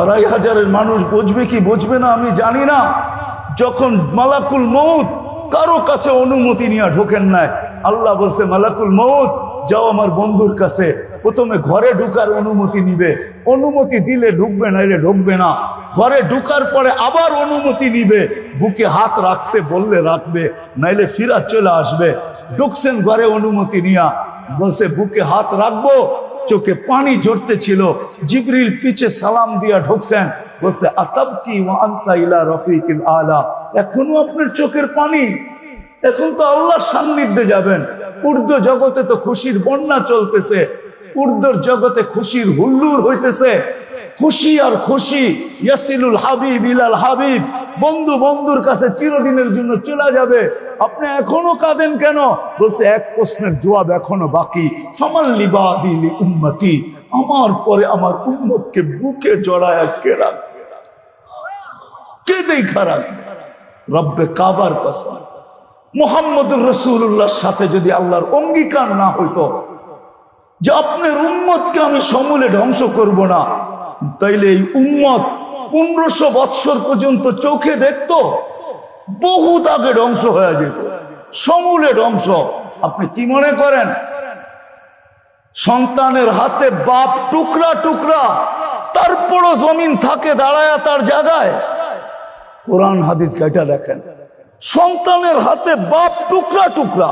আড়াই হাজারের মানুষ বুঝবে কি বুঝবে না আমি জানি না। যখন মালাকুল মৌত কারও কাছে অনুমতি নিয়ে ঢোকেন নাই, আল্লাহ বলছে, মালাকুল মৌত যাও আমার বন্ধুর কাছে। প্রথমে ঘরে ঢুকার অনুমতি নিবে। অনুমতি দিলে ঢুকবে না এলে ঢুকবে না। ঘরে ঢুকার পরে আবার অনুমতি নিবে। বুকে হাত রাখতে বললে রাখবে, নাইলে ফিরা চলে আসবে। ঢুকছেন ঘরে অনুমতি নিয়া। বলছে, বুকে হাত রাখব চোখে পানি ঝরতে ছিল। জিবরিল পিছে সালাম দিয়া ঢুকছেন। বলছে আতাব কি আন্তা ইলা রফিকিল আলা? এখনও আপনার চোখের পানি? এখন তো আল্লাহর সান্নিধ্যে যাবেন। উর্দু জগতে তো খুশির বন্যা চলতেছে। উর্দুর জগতে খুশির হুল্লুর হইতেছে। খুশি আর খুশি, ইয়াসিলুল হাবিব ইলাল হাবিব। বন্ধু বন্ধুর কাছে চিরদিনের জন্য চলে যাবে। আপনি এখনও কাঁদেন কেন? বলছে, এক প্রশ্নের জবাব এখনও বাকি। উম্মতি আমার পরে আমার উম্মতকে বুকে জড়ায় কে রাখবে? কে দেখা রব্বে কাবার কসম। মোহাম্মদুর রসুল্লাহর সাথে যদি আল্লাহর অঙ্গীকার না হইতো, যে আপনার উম্মতকে আমি সমূলে ধ্বংস করব না, তাইলে এই উম্মত পনেরোশো বৎসর পর্যন্ত চোখে দেখতো? বহুত আগে ধ্বংস হয়ে যেত। সমূলে ধ্বংস আপনি কি মনে করেন? সন্তানের হাতে বাপ টুকরা টুকরা, তারপরও জমিন থাকে দাঁড়ায় তার জায়গায়। কোরআন হাদিস গাইটা দেখেন। সন্তানের হাতে বাপ টুকরা টুকরা,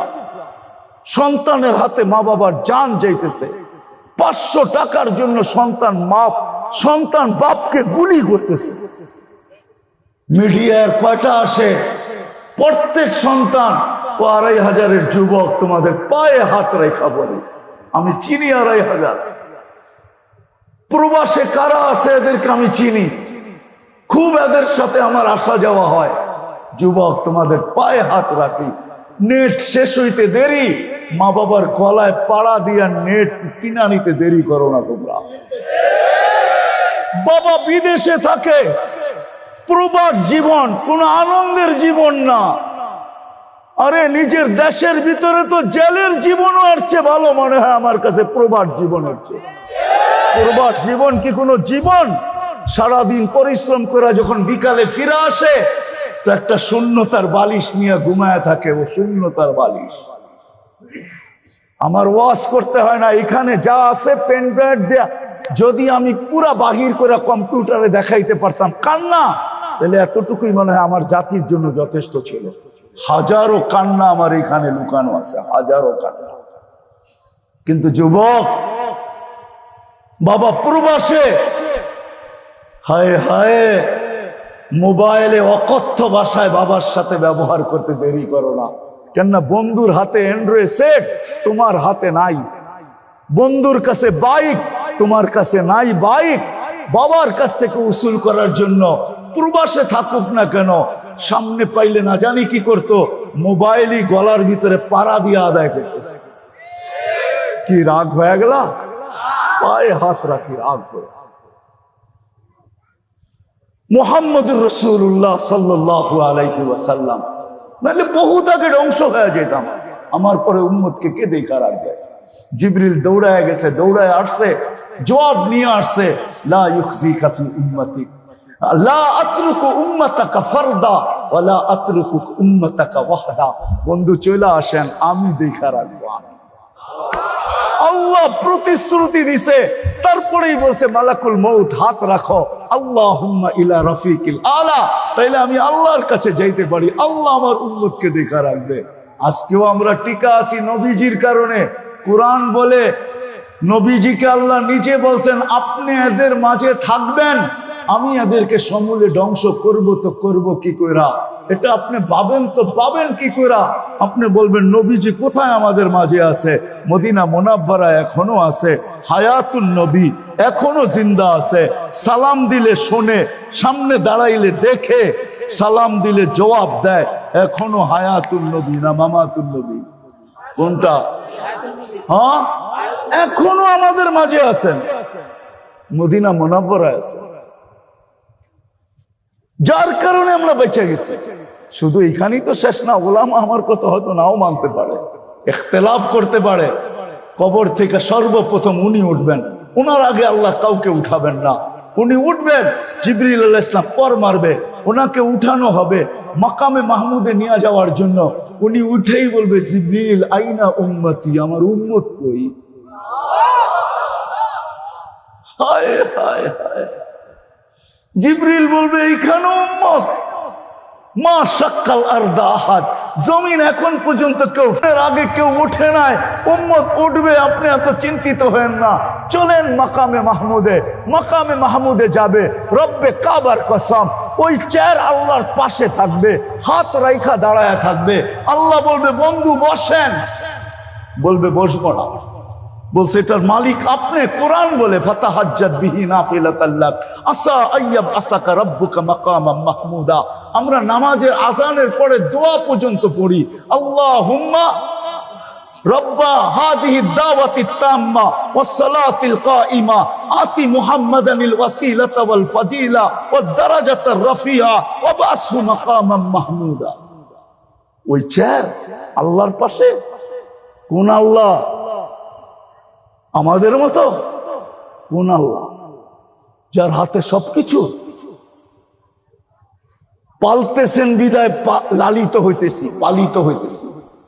সন্তানের হাতে মা বাবার জান যাইতেছে। পাঁচশো টাকার জন্য সন্তান মাপ সন্তান বাপকে গুলি করতেছে। মিডিয়ার কয়টা আসে প্রত্যেক সন্তান ও আড়াই হাজারের যুবক তোমাদের পায়ে হাত রেখা বলে। আমি চিনি আড়াই হাজার। প্রবাসে কারা আছে এদেরকে আমি চিনি। খুব এদের সাথে আমার আসা যাওয়া হয়। যুবক তোমাদের পায়ে হাত রাখি। নেট শেষ হইতে দেরি। মা বাবার গলায় পাড়া দিয়া নেট কিনা নিতে দেরি করো না তোমরা। বাবা বিদেশে থাকে। প্রবাস জীবন, কোন আনন্দের জীবন না। আরে, নিজের দেশের ভিতরে তো জেলের জীবনও আসছে, ভালো মনে হয় আমার কাছে প্রবাস জীবন হচ্ছে। প্রবাস জীবন কি কোনো জীবন? সারাদিন পরিশ্রম করে যখন বিকালে ফিরে আসে, তো একটা শূন্যতার বালিশ নিয়ে ঘুমায় থাকে, ও শূন্যতার বালিশ। আমার ওয়াশ করতে হয় না, এখানে যা আছে পেন ড্রাইভ দেয়া, যদি আমি পুরা বাহির করে কম্পিউটারে দেখাইতে পারতাম, কান্না। তাহলে এতটুকুই মনে হয় আমার জাতির জন্য যথেষ্ট ছিল। হাজারো কান্না আমার এখানে লুকানো আছে, হাজারো কান্না। কিন্তু যুবক, বাবা প্রবাসে, হায় হায়, মোবাইলে অকথ্য ভাষায় বাবার সাথে ব্যবহার করতে দেরি করো না। কেননা বন্ধুর হাতে অ্যান্ড্রয়েড সেট তোমার হাতে নাই। বন্ধুর কাছে বাইক তোমার কাছে নাই বাইক বাবার কাছ থেকে উসুল করার জন্য প্রবাসে থাকুক না কেন, সামনে পাইলে না জানি কি করতো, মোবাইলই গলার ভিতরে পাড়া দিয়ে আদায় করতেছে। কি রাগ হয়ে গেল? পায়ে হাত রাখি, রাগ করে। মোহাম্মদুর রসুল্লাহ সাল্লাহ আলাইহি ওয়াসাল্লাম। নাহলে বহুত আগে ধ্বংস হয়ে যেতাম। আমার পরে উম্মতকে কে দেখা রাখবে? জিবরিল দৌড়ায় গেছে, দৌড়ায় আসছে, জবাব নিয়ে আসছে, লা ইউখজি কাফি উম্মাতাকা। উম্মাতাকা বন্ধু, চলে আসেন, আমি দেখা রাখব আল্লাহ প্রতিশ্রুতি দিছে, তারপরেই বলছে, মালাকুল মৌত হাত রাখো। আল্লাহ ইলা রফিকিল আলা। তাইলে আমি আল্লাহর কাছে যাইতে পারি, আল্লাহ আমার উন্মতকে দেখা রাখবে। আজকেও আমরা টিকা আছি নবীজির কারণে। কোরআন বলে, নবীজিকে আল্লাহ নিজে বলছেন, আপনি এদের মাঝে থাকবেন। আমি এদেরকে সমূলে ধ্বংস করব তো করব কি কইরা? এটা আপনি পাবেন তো পাবেন কি কইরা? আপনি বলবেন, নবীজি কোথায় আমাদের মাঝে আছে? মদিনা মোনাব্বারা এখনও আছে। হায়াতুল নবী এখনও জিন্দা আছে। সালাম দিলে শোনে, সামনে দাঁড়াইলে দেখে, সালাম দিলে জবাব দেয়, এখনও হায়াতুল নবী না মামাতুল নবী? কোনটা? হ্যাঁ? এখনও আমাদের মাঝে আছেন। মদিনা মোনাব্বরা আছে যার কারণে আমরা বেঁচে গেছি। শুধু এখানেই তো শেষ না, ওলাম আমার কথা হয়তো নাও মানতে পারে, এখতেলাফ করতে পারে। কবর থেকে সর্বপ্রথম উনি উঠবেন। ওনার আগে আল্লাহ কাউকে উঠাবেন না। উনি উঠবেন, জিবরিল আলাহ ইসলাম পর মারবে। ওনাকে উঠানো হবে মাকামে মাহমুদে নিয়ে যাওয়ার জন্য। উনি উঠেই বলবে, জিবরিল, আইনা উম্মতি? আমার উম্মত কই? হায় হায় হায়। জিবরিল বলবে, এইখানে উম্মত। মা সাক্কাল আর দাহাত জমিন এখন পর্যন্ত কেউ ফের আগে কেউ উঠে নাই। উম্মত উঠবে, আপনি এত চিন্তিত হেন না। চলেন মাকামে মাহমুদে। মাকামে মাহমুদে যাবে। রব্বে কাবার কসম, ওই চেয়ার আল্লাহর পাশে থাকবে। হাত রাইখা দাঁড়ায় থাকবে। আল্লাহ বলবে, বন্ধু, বসেন। বলবে, বসবো না। বলছে, এটার মালিক আপনি, কোরআন বলে, ফাতাহাজ্জাত বিহি নাফিলাত আল্লাহ আসা আইয়াব আসাকা রব্বুকা মাকামা মাহমুদা। আমরা নামাজের আজানের পরে দোয়া পর্যন্ত পড়ি আল্লাহ হুম্মা রব্বা হাদিহি দাওয়াতি তাম্মা ওয়াস সালাতিল কাইমা, আতি মুহাম্মাদানিল ওয়াসিলাতা ওয়াল ফাজিলা ওয়াদ দারাজাতার রাফিয়া ওয়া বাসহু মাকামান মাহমুদা। ওই চেয়ার আল্লাহর পাশে? কোন আল্লাহ আমাদের মতো? আল্লাহ। যার হাতে সবকিছু। পালতেছেন বিদায় লালিত হইতেছি পালিত হইতেছি।